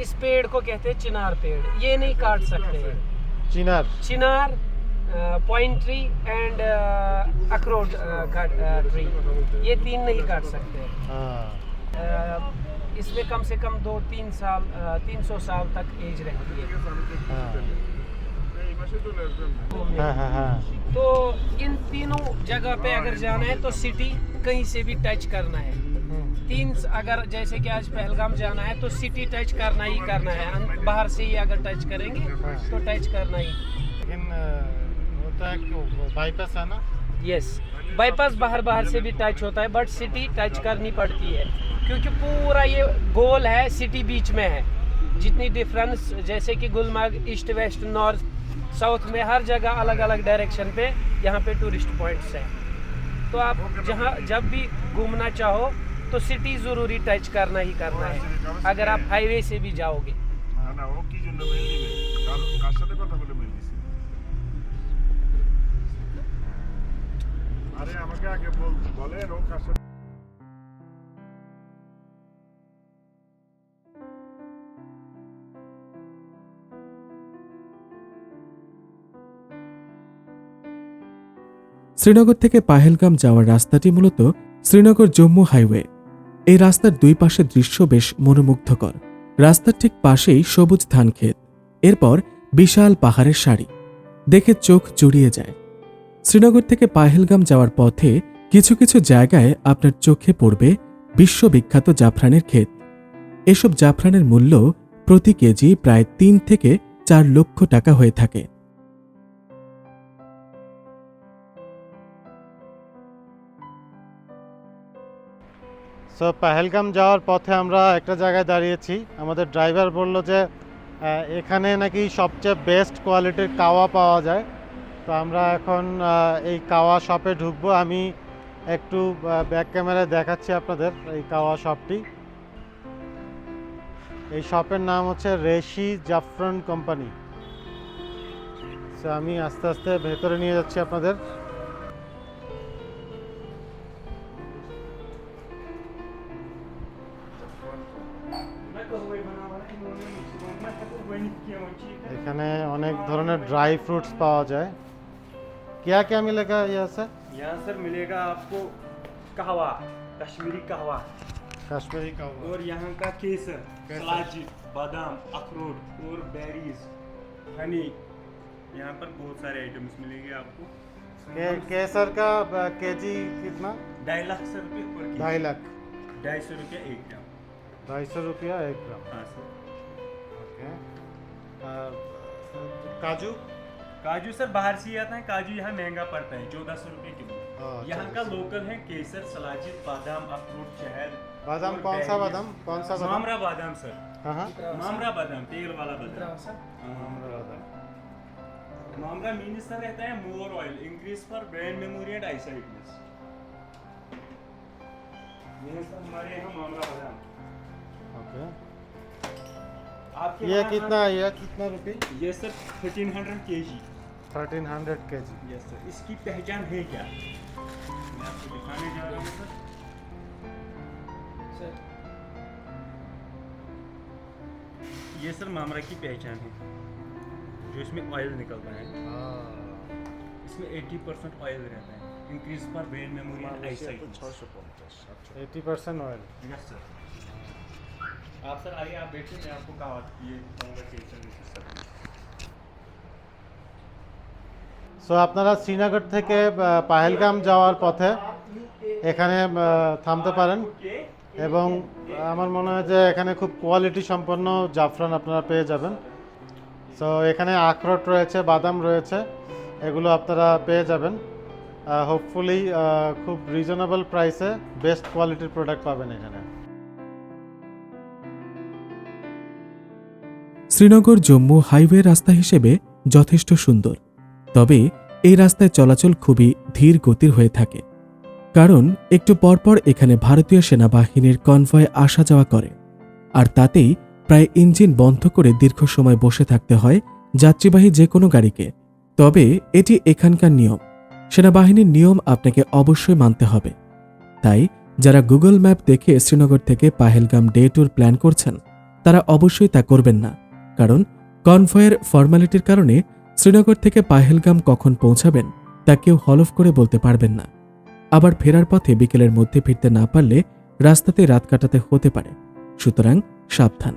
इस पेड़ को कहते हैं चिनार पेड़। ये नहीं काट सकते। चिनार। चिनार पॉइंट ट्री एंड अखरोट ट्री ये तीन नहीं काट सकते। हाँ। आ, इसमें कम से कम दो तीन साल तीन सौ साल तक एज रहती है। हाँ। हाँ, तो इन तीनों जगह पे अगर जाना है तो सिटी कहीं से भी टच करना है। तीन अगर जैसे कि आज पहलगाम जाना है तो सिटी टच करना ही करना है। बाहर से ही अगर टच करेंगे तो टच करना ही। लेकिन अ, वो तो एक बाईपास है ना? यस बाईपास बाहर बाहर से भी टच होता है बट सिटी टच करनी पड़ती है। क्योंकि पूरा ये गोल है सिटी बीच में है। जितनी डिफरेंस जैसे कि Gulmarg east west north south में हर जगह अलग अलग डायरेक्शन पे यहाँ पे टूरिस्ट पॉइंट्स हैं। तो आप जहाँ जब भी घूमना चाहो तो सिटी ज़रूरी टच करना ही करना है अगर आप हाईवे से भी जाओगे না না ও কি জন্য মেল দিবে কার কার সাথে কথা বলে মেল দিছে আরে আমাকে আগে বল বলেন ও কার সাথে শ্রীনগর থেকে পাহেলগাম যাওয়ার রাস্তাটি মূলত শ্রীনগর জম্মু হাইওয়ে এই রাস্তার দুই পাশের দৃশ্য বেশ মনোমুগ্ধকর। রাস্তার ঠিক পাশেই সবুজ ধানক্ষেত এরপর বিশাল পাহাড়ের সারি। দেখে চোখ জুড়িয়ে যায়। শ্রীনগর থেকে পাহেলগাম যাওয়ার পথে কিছু কিছু জায়গায় আপনার চোখে পড়বে বিশ্ববিখ্যাত জাফরানের ক্ষেত। এসব জাফরানের মূল্য প্রতি কেজি প্রায় তিন থেকে চার লক্ষ টাকা হয়ে থাকে। সো পাহেলগাম যাওয়ার পথে আমরা একটা জায়গায় দাঁড়িয়েছি। আমাদের ড্রাইভার বলল যে এখানে নাকি সবচেয়ে বেস্ট কোয়ালিটির কাওয়া পাওয়া যায়। তো আমরা এখন এই কাওয়া শপে ঢুকবো। আমি একটু ব্যাক ক্যামেরায় দেখাচ্ছি আপনাদের এই কাওয়া শপটি এই শপের নাম হচ্ছে রেশি জাফরান কোম্পানি আমি আস্তে আস্তে ভেতরে নিয়ে যাচ্ছি আপনাদের। এখানে অনেক ধরনের ড্রাই ফ্রুটস পাওয়া যায় क्या क्या मिलेगा यहाँ से यहाँ सर मिलेगा आपको कहवा कश्मीरी कहवा कश्मीरी का और यहाँ का केसर केसर। सलाजी बादाम अखरोट और बेरीज हनी यहाँ पर बहुत सारे आइटम्स मिलेंगे आपको के, केसर का केजी कितना ढाई लाख सौ रुपये पर केजी। ढाई लाख ढाई सौ रुपये एक ग्राम ढाई सौ रुपया एक ग्राम हाँ सर ओके काजू? काजू सर बाहर से ही आता है काजू यहाँ महँगा पड़ता है चौदह सौ रुपये किलो। हाँ, यहाँ का लोकल है केसर सलाजिद बादाम अखरोट शहद बादाम कौन सा बादाम? कौन सा बादाम? मामरा बादाम सर। हाँ हाँ। मामरा बादाम तेल वाला बादाम। बादाम। मामला मीन्स सर रहता है more oil increase for brain memory and eye sightness हमारे यहाँ मामला बादाम। ओके। आपके ये कितना हाँ, है ये कितना रुपए? ये सर थर्टीन हंड्रेड के जी थर्टीन हंड्रेड के जी यस सर इसकी पहचान है क्या? मैं आपको दिखाने जा रहा हूँ सर सर ये सर मामरा की पहचान है जो इसमें ऑयल निकलता है। हाँ। इसमें 80 परसेंट ऑयल रहता है। इंक्रीज पर brain memory and eye sight 80 percent oil yes sir आप सर आइए आप बैठिए मैं आपको कहा ये बताऊंगा कैसे सर সো আপনারা শ্রীনগর থেকে আহ, পাহেলগাম যাওয়ার পথে এখানে আহ, থামতে পারেন এবং আমার মনে হয় যে এখানে খুব কোয়ালিটি সম্পন্ন জাফরান আপনারা পেয়ে যাবেন সো এখানে আখরোট রয়েছে বাদাম রয়েছে এগুলো আপনারা পেয়ে যাবেন হোপফুলি খুব রিজনেবল প্রাইসে বেস্ট কোয়ালিটির প্রোডাক্ট পাবেন এখানে শ্রীনগর জম্মু হাইওয়ে রাস্তা হিসেবে যথেষ্ট সুন্দর। তবে এই রাস্তায় চলাচল খুবই ধীর গতির হয়ে থাকে। কারণ একটু পরপর এখানে ভারতীয় সেনাবাহিনীর কনভয় আসা যাওয়া করে। আর তাতেই প্রায় ইঞ্জিন বন্ধ করে দীর্ঘ সময় বসে থাকতে হয় যাত্রীবাহী যে কোনো গাড়িকে। তবে এটি এখানকার নিয়ম। সেনাবাহিনীর নিয়ম আপনাকে অবশ্যই মানতে হবে। তাই যারা গুগল ম্যাপ দেখে শ্রীনগর থেকে পাহেলগাম ডে ট্যুর প্ল্যান করছেন, তারা অবশ্যই তা করবেন না। কারণ কনভয়ের ফর্মালিটির কারণে শ্রীনগর থেকে পাহেলগাম কখন পৌঁছাবেন তা কেউ হলফ করে বলতে পারবেন না। আবার ফেরার পথে বিকেলের মধ্যে ফিরতে না পারলে রাস্তাতে রাত কাটাতে হতে পারে। সুতরাং সাবধান।